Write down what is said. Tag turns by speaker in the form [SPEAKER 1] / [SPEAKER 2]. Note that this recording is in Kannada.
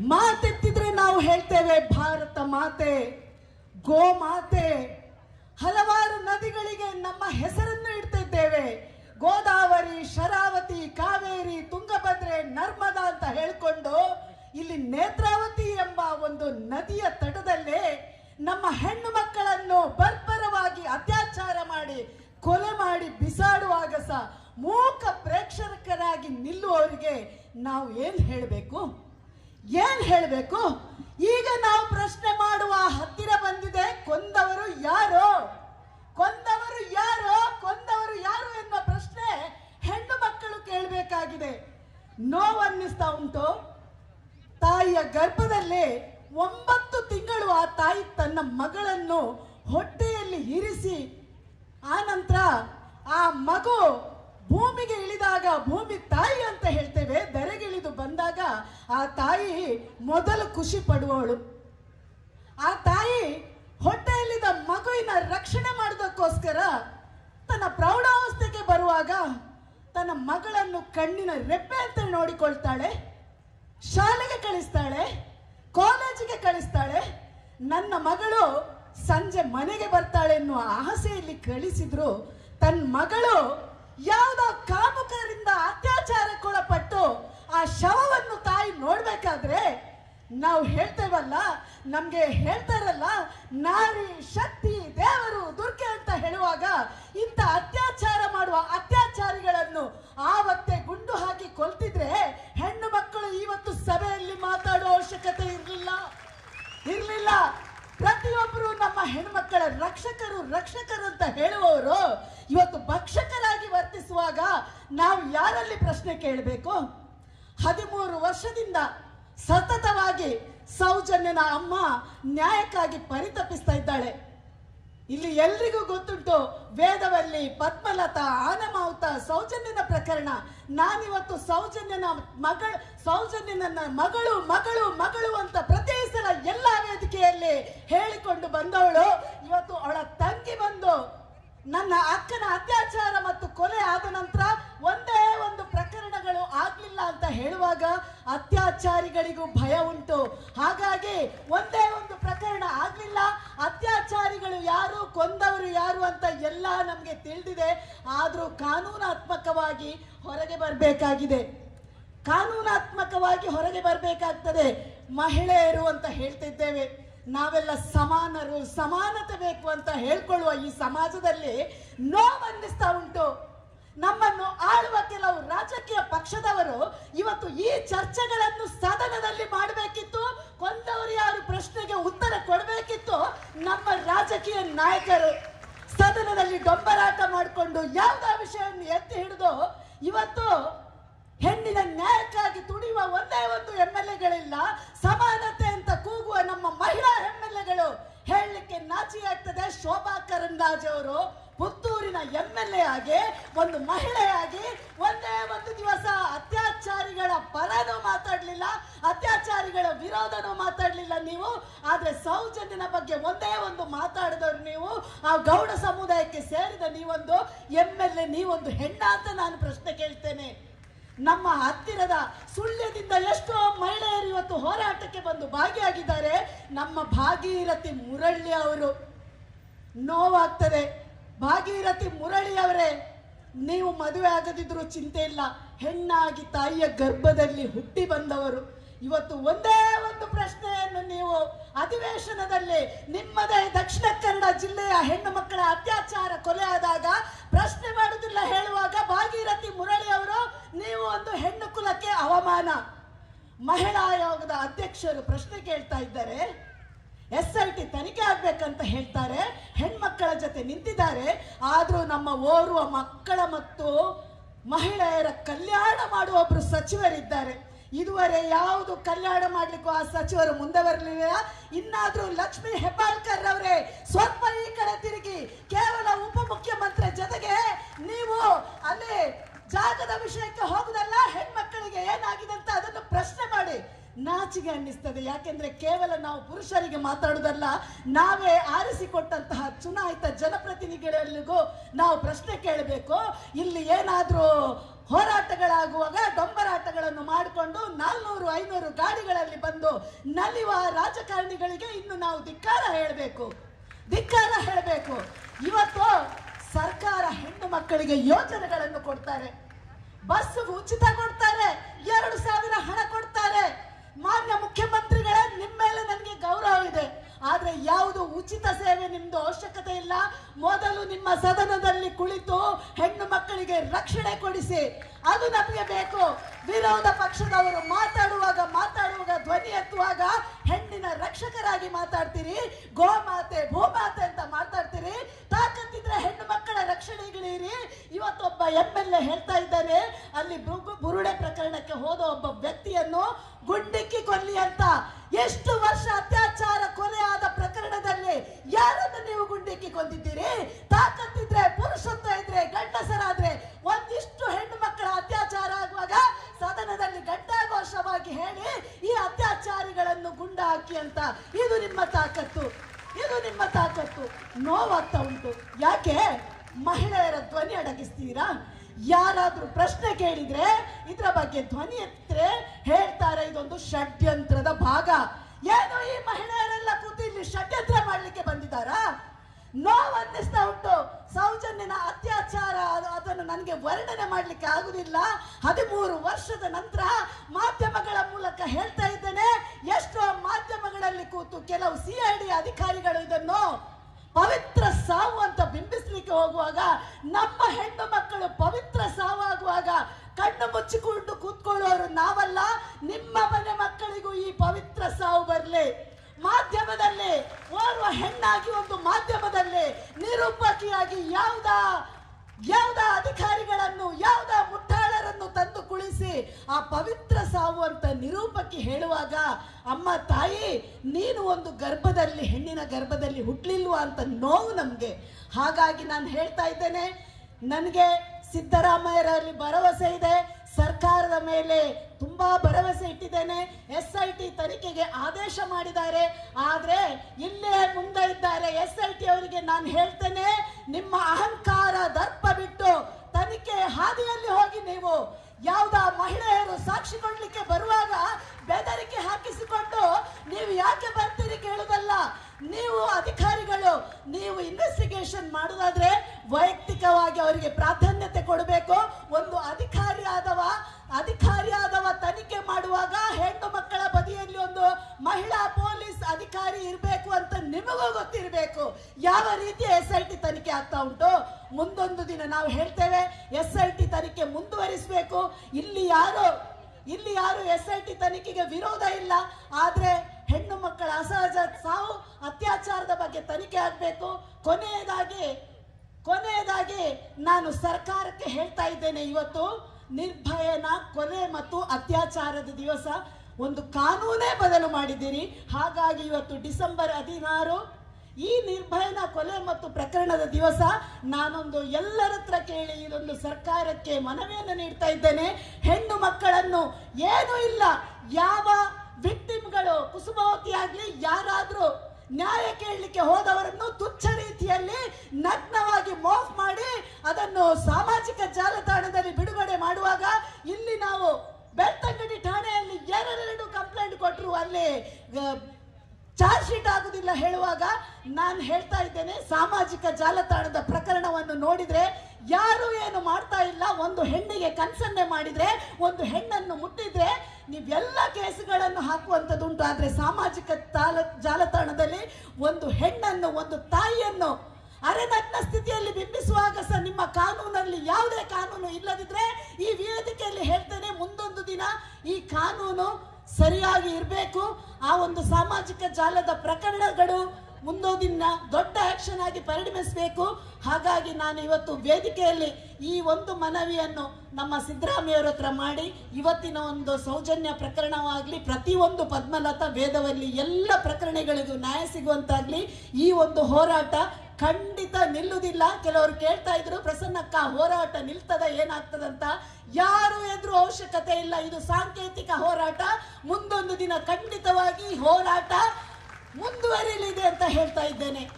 [SPEAKER 1] ಮಾತೆತ್ತಿದ್ರೆ ನಾವು ಹೇಳ್ತೇವೆ, ಭಾರತ ಮಾತೆ, ಗೋ ಮಾತೆ. ಹಲವಾರು ನದಿಗಳಿಗೆ ನಮ್ಮ ಹೆಸರನ್ನು ಇಡ್ತಿದ್ದೇವೆ. ಗೋದಾವರಿ, ಶರಾವತಿ, ಕಾವೇರಿ, ತುಂಗಭದ್ರೆ, ನರ್ಮದಾ ಅಂತ ಹೇಳ್ಕೊಂಡು ಇಲ್ಲಿ ನೇತ್ರಾವತಿ ಎಂಬ ಒಂದು ನದಿಯ ತಟದಲ್ಲೇ ನಮ್ಮ ಹೆಣ್ಣು ಮಕ್ಕಳನ್ನು ಬರ್ಬರವಾಗಿ ಅತ್ಯಾಚಾರ ಮಾಡಿ, ಕೊಲೆ ಮಾಡಿ ಬಿಸಾಡುವಾಗ ಸಹ ಮೂಕ ಪ್ರೇಕ್ಷಕರಾಗಿ ನಿಲ್ಲುವವರಿಗೆ ನಾವು ಏನು ಹೇಳಬೇಕು? ಏನ್ ಹೇಳಬೇಕು? ಈಗ ನಾವು ಪ್ರಶ್ನೆ ಮಾಡುವ ಹತ್ತಿರ ಬಂದಿದೆ, ಕೊಂದವರು ಯಾರು? ಕೊಂದವರು ಯಾರು? ಕೊಂದವರು ಯಾರು ಎನ್ನುವ ಪ್ರಶ್ನೆ ಹೆಣ್ಣು ಮಕ್ಕಳು ಕೇಳಬೇಕಾಗಿದೆ. ನೋವನ್ನಿಸ್ತಾ ಉಂಟು. ತಾಯಿಯ ಗರ್ಭದಲ್ಲಿ ಒಂಬತ್ತು ತಿಂಗಳು ಆ ತಾಯಿ ತನ್ನ ಮಗಳನ್ನು ಹೊಟ್ಟೆಯಲ್ಲಿ ಇರಿಸಿ ಆ ನಂತರ ಆ ಮಗು ಭೂಮಿಗೆ ಇಳಿದಾಗ, ಭೂಮಿ ತಾಯಿ ಅಂತ ಹೇಳ್ತೇವೆ ಧರೆಗಿಳಿದು ಬಂದಾಗ ಆ ತಾಯಿ ಮೊದಲು ಖುಷಿ ಪಡುವವಳು. ಆ ತಾಯಿ ಹೊಟ್ಟೆಯಲ್ಲಿದ್ದ ಮಗುವಿನ ರಕ್ಷಣೆ ಮಾಡೋದಕ್ಕೋಸ್ಕರ ತನ್ನ ಪ್ರೌಢಾವಸ್ಥೆಗೆ ಬರುವಾಗ ತನ್ನ ಮಗಳನ್ನು ಕಣ್ಣಿನ ರೆಪ್ಪೆ ಅಂತ ನೋಡಿಕೊಳ್ತಾಳೆ, ಶಾಲೆಗೆ ಕಳಿಸ್ತಾಳೆ, ಕಾಲೇಜಿಗೆ ಕಳಿಸ್ತಾಳೆ. ನನ್ನ ಮಗಳು ಸಂಜೆ ಮನೆಗೆ ಬರ್ತಾಳೆ ಎನ್ನುವ ಆಸೆಯಲ್ಲಿ ಕಳಿಸಿದ್ರು. ತನ್ನ ಮಗಳು ಯಾವುದೋ ಕಾಮುಕರಿಂದ ಅತ್ಯಾಚಾರಕ್ಕೊಳಪಟ್ಟು ಆ ಶವವನ್ನು ತಾಯಿ ನೋಡಬೇಕಾದ್ರೆ ನಾವು ಹೇಳ್ತೇವಲ್ಲ, ನಮಗೆ ಹೇಳ್ತಾರಲ್ಲ ನಾರಿ ಶಕ್ತಿ ದೇವರು ದುರ್ಗೆ ಅಂತ ಹೇಳುವಾಗ ಇಂಥ ಅತ್ಯಾಚಾರ ಮಾಡುವ ಅತ್ಯಾಚಾರಿಗಳನ್ನು ಆವತ್ತೆ ಗುಂಡು ಹಾಕಿ ಕೊಲ್ತಿದ್ರೆ ಹೆಣ್ಣು ಮಕ್ಕಳು ಇವತ್ತು ಸಭೆಯಲ್ಲಿ ಮಾತಾಡುವ ಅವಶ್ಯಕತೆ ಇರಲಿಲ್ಲ. ಇರಲಿಲ್ಲ. ಪ್ರತಿಯೊಬ್ಬರು ನಮ್ಮ ಹೆಣ್ಮಕ್ಕಳ ರಕ್ಷಕರು ರಕ್ಷಕರು ಅಂತ ಹೇಳುವವರು ಇವತ್ತು ಭಕ್ಷಕರಾಗಿ ವರ್ತಿಸುವಾಗ ನಾವು ಯಾರಲ್ಲಿ ಪ್ರಶ್ನೆ ಕೇಳಬೇಕು? ಹದಿಮೂರು ವರ್ಷದಿಂದ ಸತತವಾಗಿ ಸೌಜನ್ಯನ ಅಮ್ಮ ನ್ಯಾಯಕ್ಕಾಗಿ ಪರಿತಪಿಸ್ತಾ ಇದ್ದಾಳೆ. ಇಲ್ಲಿ ಎಲ್ರಿಗೂ ಗೊತ್ತುಂಟು, ವೇದವಲ್ಲಿ ಪದ್ಮಲತಾ, ಆನಮಾವುತ ಸೌಜನ್ಯನ ಪ್ರಕರಣ. ನಾನಿವತ್ತು ಸೌಜನ್ಯನ ಮಗಳು ಸೌಜನ್ಯನ ಮಗಳು ಮಗಳು ಮಗಳು ಅಂತ ಪ್ರತಿ ಸಲ ಎಲ್ಲ ವೇದಿಕೆಯಲ್ಲಿ ಹೇಳಿಕೊಂಡು ಬಂದವಳು. ಇವತ್ತು ಅವಳ ತಂಗಿ ಬಂದು ನನ್ನ ಅಕ್ಕನ ಅತ್ಯಾಚಾರ ಮತ್ತು ಕೊಲೆ ಆದ ನಂತರ ಒಂದೇ ಒಂದು ಆಗ್ಲಿಲ್ಲ ಅಂತ ಹೇಳುವಾಗ ಅತ್ಯಾಚಾರಿಗಳಿಗೂ ಭಯ ಉಂಟು. ಹಾಗಾಗಿ ಒಂದೇ ಒಂದು ಪ್ರಕರಣ ಆಗ್ಲಿಲ್ಲ. ಅತ್ಯಾಚಾರಿಗಳು ಯಾರು, ಕೊಂದವರು ಯಾರು ಅಂತ ಎಲ್ಲ ನಮಗೆ ತಿಳಿದಿದೆ. ಆದರೂ ಕಾನೂನಾತ್ಮಕವಾಗಿ ಹೊರಗೆ ಬರಬೇಕಾಗಿದೆ. ಕಾನೂನಾತ್ಮಕವಾಗಿ ಹೊರಗೆ ಬರಬೇಕಾಗ್ತದೆ. ಮಹಿಳೆಯರು ಅಂತ ಹೇಳ್ತಿದ್ದೇವೆ. ನಾವೆಲ್ಲ ಸಮಾನರು, ಸಮಾನತೆ ಬೇಕು ಅಂತ ಹೇಳ್ಕೊಳ್ಳುವ ಈ ಸಮಾಜದಲ್ಲಿ ನೋವನ್ನಿಸ್ತಾ ಉಂಟು. ನಮ್ಮನ್ನು ಆಳುವ ಕೆಲವು ರಾಜಕೀಯ ಪಕ್ಷದವರು ಇವತ್ತು ಈ ಚರ್ಚೆಗಳನ್ನು ಸದನದಲ್ಲಿ ಮಾಡಬೇಕಿತ್ತು. ಕೊಂದವರು ಯಾರು ಪ್ರಶ್ನೆಗೆ ಉತ್ತರ ಕೊಡಬೇಕಿತ್ತು. ನಮ್ಮ ರಾಜಕೀಯ ನಾಯಕರು ಸದನದಲ್ಲಿ ಡೊಂಬರಾಟ ಮಾಡಿಕೊಂಡು ಯಾವುದೋ ವಿಷಯವನ್ನು ಎತ್ತಿ ಹಿಡಿದು ಇವತ್ತು ಹೆಣ್ಣಿನ ನ್ಯಾಯಕ್ಕಾಗಿ ತುಡಿಯುವ ಒಂದೇ ಒಂದು ಎಂ ಎಲ್ ಎಗಳಿಲ್ಲ ಸಮಾನತೆ ಅಂತ ಕೂಗುವ ನಮ್ಮ ಮಹಿಳಾ ಎಂ ಎಲ್ ಎಗಳು ಹೇಳಲಿಕ್ಕೆ ನಾಚಿಯಾಗ್ತದೆ. ಶೋಭಾ ಕರಂದಾಜ್ ಅವರು ಪುತ್ತೂರಿನ ಎಂ ಎಲ್ ಎ ಆಗಿ, ಒಂದು ಮಹಿಳೆಯಾಗಿ ಒಂದೇ ಒಂದು ದಿವಸ ಅತ್ಯಾಚಾರಿಗಳ ಪರನೂ ಮಾತಾಡಲಿಲ್ಲ, ಅತ್ಯಾಚಾರಿಗಳ ವಿರೋಧನೂ ಮಾತಾಡಲಿಲ್ಲ ನೀವು. ಆದರೆ ಸೌಜನ್ಯನ ಬಗ್ಗೆ ಒಂದೇ ಒಂದು ಮಾತಾಡಿದವರು ನೀವು. ಆ ಗೌಡ ಸಮುದಾಯಕ್ಕೆ ಸೇರಿದ ನೀವೊಂದು ಎಂ ಎಲ್ ಎ ನೀವೊಂದು ಹೆಣ್ಣ ಅಂತ ನಾನು ಪ್ರಶ್ನೆ ಕೇಳ್ತೇನೆ. ನಮ್ಮ ಹತ್ತಿರದ ಸುಳ್ಯದಿಂದ ಎಷ್ಟೋ ಮಹಿಳೆಯರು ಇವತ್ತು ಹೋರಾಟಕ್ಕೆ ಬಂದು ಭಾಗಿಯಾಗಿದ್ದಾರೆ. ನಮ್ಮ ಭಾಗೀರಥಿ ಮುರಳ್ಳಿ ಅವರು. ನೋವಾಗ್ತದೆ. ಭಾಗೀರಥಿ ಮುರಳಿ ಅವರೇ ನೀವು ಮದುವೆ ಆಗದಿದ್ರೂ ಚಿಂತೆ ಇಲ್ಲ. ಹೆಣ್ಣಾಗಿ ತಾಯಿಯ ಗರ್ಭದಲ್ಲಿ ಹುಟ್ಟಿ ಬಂದವರು. ಇವತ್ತು ಒಂದೇ ಒಂದು ಪ್ರಶ್ನೆಯನ್ನು ನೀವು ಅಧಿವೇಶನದಲ್ಲಿ ನಿಮ್ಮದೇ ದಕ್ಷಿಣ ಕನ್ನಡ ಜಿಲ್ಲೆಯ ಹೆಣ್ಣು ಮಕ್ಕಳ ಅತ್ಯಾಚಾರ ಕೊಲೆ ಆದಾಗ ಪ್ರಶ್ನೆ ಮಾಡುವುದಿಲ್ಲ ಹೇಳುವಾಗ ಭಾಗೀರಥಿ ಮುರಳಿ ಅವರು ನೀವು ಒಂದು ಹೆಣ್ಣು ಕುಲಕ್ಕೆ ಅವಮಾನ. ಮಹಿಳಾ ಆಯೋಗದ ಅಧ್ಯಕ್ಷರು ಪ್ರಶ್ನೆ ಕೇಳ್ತಾ ಇದ್ದಾರೆ. ಎಸ್ ಎಲ್ ಟಿ ತನಿಖೆ ಆಗ್ಬೇಕಂತ ಹೇಳ್ತಾರೆ. ಹೆಣ್ಮಕ್ಕಳ ಜೊತೆ ನಿಂತಿದ್ದಾರೆ. ಆದರೂ ನಮ್ಮ ಓರ್ವ ಮಕ್ಕಳ ಮತ್ತು ಮಹಿಳೆಯರ ಕಲ್ಯಾಣ ಮಾಡುವ ಒಬ್ಬರು ಸಚಿವರಿದ್ದಾರೆ. ಇದುವರೆ ಯಾವುದು ಕಲ್ಯಾಣ ಮಾಡ್ಲಿಕ್ಕೂ ಆ ಸಚಿವರು ಮುಂದೆ ಬರಲಿಲ್ಲ. ಇನ್ನಾದ್ರೂ ಲಕ್ಷ್ಮಿ ಹೆಬ್ಬಾಳ್ಕರ್ ಅವರೇ, ಸ್ವಲ್ಪ ಈ ಕಡೆ ತಿರುಗಿ. ಕೇವಲ ಅನ್ನಿಸ್ತದೆ. ಯಾಕೆಂದ್ರೆ ಕೇವಲ ನಾವು ಪುರುಷರಿಗೆ ಮಾತಾಡುವುದಲ್ಲ ನಾವೇ ಆರಿಸಿಕೊಟ್ಟಂತಹ ಚುನಾಯಿತ ಜನಪ್ರತಿನಿಧಿಗಳಿಗೂ ನಾವು ಪ್ರಶ್ನೆ ಕೇಳಬೇಕು. ಇಲ್ಲಿ ಏನಾದರೂ ಹೋರಾಟಗಳಾಗುವಾಗ ಡೊಂಬರಾಟಗಳನ್ನು ಮಾಡಿಕೊಂಡು ನಾಲ್ನೂರು, ಐನೂರು ಗಾಡಿಗಳಲ್ಲಿ ಬಂದು ನಲಿವ ರಾಜಕಾರಣಿಗಳಿಗೆ ಇನ್ನು ನಾವು ಧಿಕ್ಕಾರ ಹೇಳಬೇಕು. ಧಿಕ್ಕಾರ ಹೇಳಬೇಕು. ಇವತ್ತು ಸರ್ಕಾರ ಹೆಣ್ಣು ಮಕ್ಕಳಿಗೆ ಯೋಜನೆಗಳನ್ನು ಕೊಡ್ತಾರೆ. ಬಸ್ ಉಚಿತ ಕೊಡ್ತಾರೆ. ಎರಡು ಸಾವಿರ ಹಣ ಕೊಡ್ತಾರೆ ಮಾನ್ಯ ಮುಖ್ಯಮಂತ್ರಿಗಳೇ ನಿಮ್ಮ ಮೇಲೆ ನನಗೆ ಗೌರವ ಇದೆ ಆದ್ರೆ ಯಾವುದು ಉಚಿತ ಸೇವೆ ನಿಮ್ದು ಅವಶ್ಯಕತೆ ಇಲ್ಲ. ಮೊದಲು ನಿಮ್ಮ ಸದನದಲ್ಲಿ ಕುಳಿತು ಹೆಣ್ಣು ಮಕ್ಕಳಿಗೆ ರಕ್ಷಣೆ ಕೊಡಿಸಿ. ಅದು ನಮಗೆ ಬೇಕು. ವಿರೋಧ ಪಕ್ಷದವರು ಮಾತಾಡುವಾಗ ಮಾತಾಡುವಾಗ ಧ್ವನಿ ಎತ್ತುವಾಗ ರಕ್ಷಕರಾಗಿ ಮಾತಾಡ್ತೀರಿ, ಗೋಮಾತೆ, ಭೂಮಾತೆ ಅಂತ ಮಾತಾಡ್ತೀರಿ. ತಾಕತ್ತಿದ್ರೆ ಹೆಣ್ಣು ಮಕ್ಕಳ ರಕ್ಷಣೆಗಳಿರಿ. ಇವತ್ತೊಬ್ಬ ಎಂ ಎಲ್ ಎ ಹೇಳ್ತಾ ಇದ್ದಾರೆ ಅಲ್ಲಿ ಬುರುಡೆ ಪ್ರಕರಣಕ್ಕೆ ಹೋದ ಒಬ್ಬ ವ್ಯಕ್ತಿಯನ್ನು ಗುಂಡಿಕ್ಕಿ ಕೊಲ್ಲಿ ಅಂತ. ಎಷ್ಟು ವರ್ಷ ಅತ್ಯಾಚಾರ, ಕೊಲೆ ಆದ ಪ್ರಕರಣದಲ್ಲಿ ಯಾರನ್ನು ನೀವು ಗುಂಡಿಕ್ಕಿ ಕೊಂದಿದ್ದೀರಿ ತಾಕತ್ತಿದ್ರೆ ಪುರುಷತ್ವ ಇದ್ರೆ ಗಂಡಸರಾದ್ರೆ ಒಂದಿಷ್ಟು ಹೆಣ್ಣು ಮಕ್ಕಳ ಅತ್ಯಾಚಾರ ಆಗುವಾಗ ಸದನದಲ್ಲಿ ಗಡ್ಡಾಘೋಷವಾಗಿ ಹೇಳಿ ಈ ಅತ್ಯಾಚಾರಿಗಳನ್ನು ಗುಂಡ ಹಾಕಿ ಅಂತ ಇದು ನಿಮ್ಮ ತಾಕತ್ತು ಇದು ನಿಮ್ಮ ತಾಕತ್ತು ನೋವಾಗ್ತಾ ಉಂಟು ಯಾಕೆ ಮಹಿಳೆಯರ ಧ್ವನಿ ಯಾರಾದರೂ ಪ್ರಶ್ನೆ ಕೇಳಿದ್ರೆ ಇದರ ಬಗ್ಗೆ ಧ್ವನಿ ಎತ್ತಿದ್ರೆ ಹೇಳ್ತಾರೆ, ಇದೊಂದು ಷಡ್ಯಂತ್ರದ ಭಾಗ. ಏನು ಈ ಮಹಿಳೆಯರೆಲ್ಲ ಕೂತು ಇಲ್ಲಿ ಷಡ್ಯಂತ್ರ ಮಾಡ್ಲಿಕ್ಕೆ ಬಂದಿದ್ದಾರಾ? ನೋವನ್ನಿಸ್ತಾ ಉಂಟು. ಸೌಜನ್ಯನ ಅತ್ಯಾಚಾರ, ಅದು- ಅದನ್ನು ನನಗೆ ವರ್ಣನೆ ಮಾಡ್ಲಿಕ್ಕೆ ಆಗುದಿಲ್ಲ. ಹದಿಮೂರು ವರ್ಷದ ನಂತರ ಮಾಧ್ಯಮಗಳ ಮೂಲಕ ಹೇಳ್ತಾ ಇದ್ದೇನೆ, ಎಷ್ಟೋ ಮಾಧ್ಯಮಗಳಲ್ಲಿ ಕೂತು ಕೆಲವು ಸಿ ಅಧಿಕಾರಿಗಳು ಇದನ್ನು ಪವಿತ್ರ ಸಾವು ಅಂತ ಬಿಂಬಿಸ್ಲಿಕ್ಕೆ ಹೋಗುವಾಗ, ನಮ್ಮ ಹೆಣ್ಣು ಮಕ್ಕಳು ಪವಿತ್ರ ಸಾವಾಗುವಾಗ, ಕಣ್ಣು ಮುಚ್ಚಿಕೊಂಡು ಕೂತ್ಕೊಳ್ಳೋರು ನಾವಲ್ಲ, ನಿಮ್ಮ ಮನೆ ಮಕ್ಕಳಿಗೂ ಈ ಪವಿತ್ರ ಸಾವು ಬರಲಿ. ಮಾಧ್ಯಮದಲ್ಲಿ, ಓರ್ವ ಹೆಣ್ಣಾಗಿ ಒಂದು ಮಾಧ್ಯಮದಲ್ಲಿ ನಿರೂಪಕಿಯಾಗಿ ಯಾವುದ, ಯಾವ್ದ ಅಧಿಕಾರಿಗಳನ್ನು, ಯಾವುದ ಮುಟ್ಟಾಳರನ್ನು ತಂದು ಕುಳಿಸಿ ಆ ಪವಿತ್ರ ಸಾವು ಅಂತ ನಿರೂಪಕ್ಕೆ ಹೇಳುವಾಗ, ಅಮ್ಮ ತಾಯಿ, ನೀನು ಒಂದು ಗರ್ಭದಲ್ಲಿ, ಹೆಣ್ಣಿನ ಗರ್ಭದಲ್ಲಿ ಹುಟ್ಟಲಿಲ್ವಾ ಅಂತ ನೋವು ನಮಗೆ. ಹಾಗಾಗಿ ನಾನು ಹೇಳ್ತಾ ಇದ್ದೇನೆ, ನನಗೆ ಸಿದ್ದರಾಮಯ್ಯರಲ್ಲಿ ಭರವಸೆ ಇದೆ. ಸರ್ಕಾರದ ಮೇಲೆ ತುಂಬಾ ಭರವಸೆ ಇಟ್ಟಿದ್ದೇನೆ. ಎಸ್ ಐ ಟಿ ತನಿಖೆಗೆ ಆದೇಶ ಮಾಡಿದ್ದಾರೆ. ಆದ್ರೆ ಇಲ್ಲೇ ಮುಂದೆ ಇದ್ದಾರೆ. ಎಸ್ ಐ ಟಿ ಅವರಿಗೆ ನಾನು ಹೇಳ್ತೇನೆ, ನಿಮ್ಮ ಅಹಂಕಾರ ಆಗ್ತಾ ಉಂಟು. ಮುಂದೊಂದು ದಿನ ನಾವು ಹೇಳ್ತೇವೆ, ಎಸ್ ಐ ಟಿ ತನಿಖೆ ಮುಂದುವರಿಸಬೇಕು. ಇಲ್ಲಿ ಯಾರು ಇಲ್ಲಿ ಯಾರು ಎಸ್ ಐ ಟಿ ತನಿಖೆಗೆ ವಿರೋಧ ಇಲ್ಲ, ಆದ್ರೆ ಹೆಣ್ಣು ಮಕ್ಕಳ ಅಸಹಜ ಸಾವು, ಅತ್ಯಾಚಾರದ ಬಗ್ಗೆ ತನಿಖೆ ಆಗಬೇಕು. ಕೊನೆಯದಾಗಿ ಕೊನೆಯದಾಗಿ ನಾನು ಸರ್ಕಾರಕ್ಕೆ ಹೇಳ್ತಾ ಇದ್ದೇನೆ ಇವತ್ತು, ನಿರ್ಭಯನ, ಕೊಲೆ ಮತ್ತು ಅತ್ಯಾಚಾರದ ದಿವಸ ಒಂದು ಕಾನೂನೇ ಬದಲು ಮಾಡಿದ್ದೀರಿ. ಹಾಗಾಗಿ ಇವತ್ತು ಡಿಸೆಂಬರ್ ಹದಿನಾರು ಈ ನಿರ್ಭಯನ ಕೊಲೆ ಮತ್ತು ಪ್ರಕರಣದ ದಿವಸ ನಾನೊಂದು ಎಲ್ಲರ ಹತ್ರ ಕೇಳಿ ಇದೊಂದು ಸರ್ಕಾರಕ್ಕೆ ಮನವಿಯನ್ನು ನೀಡ್ತಾ ಇದ್ದೇನೆ. ಹೆಣ್ಣು ಮಕ್ಕಳನ್ನು ಏನೂ ಇಲ್ಲ. ಯಾವ ವಿಕ್ಟಿಮ್ಗಳು, ಕುಸುಮಾವತಿ ಆಗಲಿ, ಯಾರಾದರೂ ನ್ಯಾಯ ಕೇಳಲಿಕ್ಕೆ ಹೋದವರನ್ನು ತುಚ್ಛ ರೀತಿಯಲ್ಲಿ ನಗ್ನವಾಗಿ ಮೋಫ್ ಮಾಡಿ ಅದನ್ನು ಸಾಮಾಜಿಕ ಒಂದು ಹೆಣ್ಣಿಗೆ ಕನ್ಸನ್ನೆ ಮಾಡಿದ್ರೆ, ಒಂದು ಹೆಣ್ಣನ್ನು ಮುಟ್ಟಿದ್ರೆ, ನೀವೆಲ್ಲ ಕೇಸುಗಳನ್ನು ಹಾಕುವಂಥದ್ದುಂಟು ಆದರೆ ಸಾಮಾಜಿಕ ತಾಲ, ಜಾಲತಾಣದಲ್ಲಿ ಒಂದು ಹೆಣ್ಣನ್ನು, ಒಂದು ತಾಯಿಯನ್ನು ಅರೆನಗ್ನ ಸ್ಥಿತಿಯಲ್ಲಿ ಬಿಂಬಿಸುವಾಗ ಸಹ ನಿಮ್ಮ ಕಾನೂನಲ್ಲಿ ಯಾವುದೇ ಕಾನೂನು ಇಲ್ಲದಿದ್ರೆ ಈ ವೇದಿಕೆಯಲ್ಲಿ ಹೇಳ್ತೇನೆ, ಮುಂದೊಂದು ದಿನ ಈ ಕಾನೂನು ಸರಿಯಾಗಿ ಇರಬೇಕು. ಆ ಒಂದು ಸಾಮಾಜಿಕ ಜಾಲದ ಪ್ರಕರಣಗಳು ಮುಂದೋದಿನ ದೊಡ್ಡ ಆಕ್ಷನ್ ಆಗಿ ಪರಿಣಮಿಸಬೇಕು. ಹಾಗಾಗಿ ನಾನು ಇವತ್ತು ವೇದಿಕೆಯಲ್ಲಿ ಈ ಒಂದು ಮನವಿಯನ್ನು ನಮ್ಮ ಸಿದ್ದರಾಮಯ್ಯವರ ಹತ್ರ ಮಾಡಿ, ಇವತ್ತಿನ ಒಂದು ಸೌಜನ್ಯ ಪ್ರಕರಣವಾಗಲಿ ಪ್ರತಿಯೊಂದು ಪದ್ಮಲತಾ ವೇದವಲ್ಲಿ ಎಲ್ಲ ಪ್ರಕರಣಗಳಿಗೂ ನ್ಯಾಯ ಸಿಗುವಂತಾಗ್ಲಿ, ಈ ಒಂದು ಹೋರಾಟ ಖಂಡಿತ ನಿಲ್ಲುವುದಿಲ್ಲ. ಕೆಲವರು ಕೇಳ್ತಾ ಇದ್ರು, ಪ್ರಸನ್ನಕ್ಕ, ಹೋರಾಟ ನಿಲ್ತದ ಏನಾಗ್ತದಂತ ಯಾರು ಎದುರು ಅವಶ್ಯಕತೆ ಇಲ್ಲ. ಇದು ಸಾಂಕೇತಿಕ ಹೋರಾಟ. ಮುಂದೊಂದು ದಿನ ಖಂಡಿತವಾಗಿ ಹೋರಾಟ ಮುಂದುವರಿಯಲಿದೆ ಅಂತ ಹೇಳ್ತಾ ಇದ್ದೇನೆ.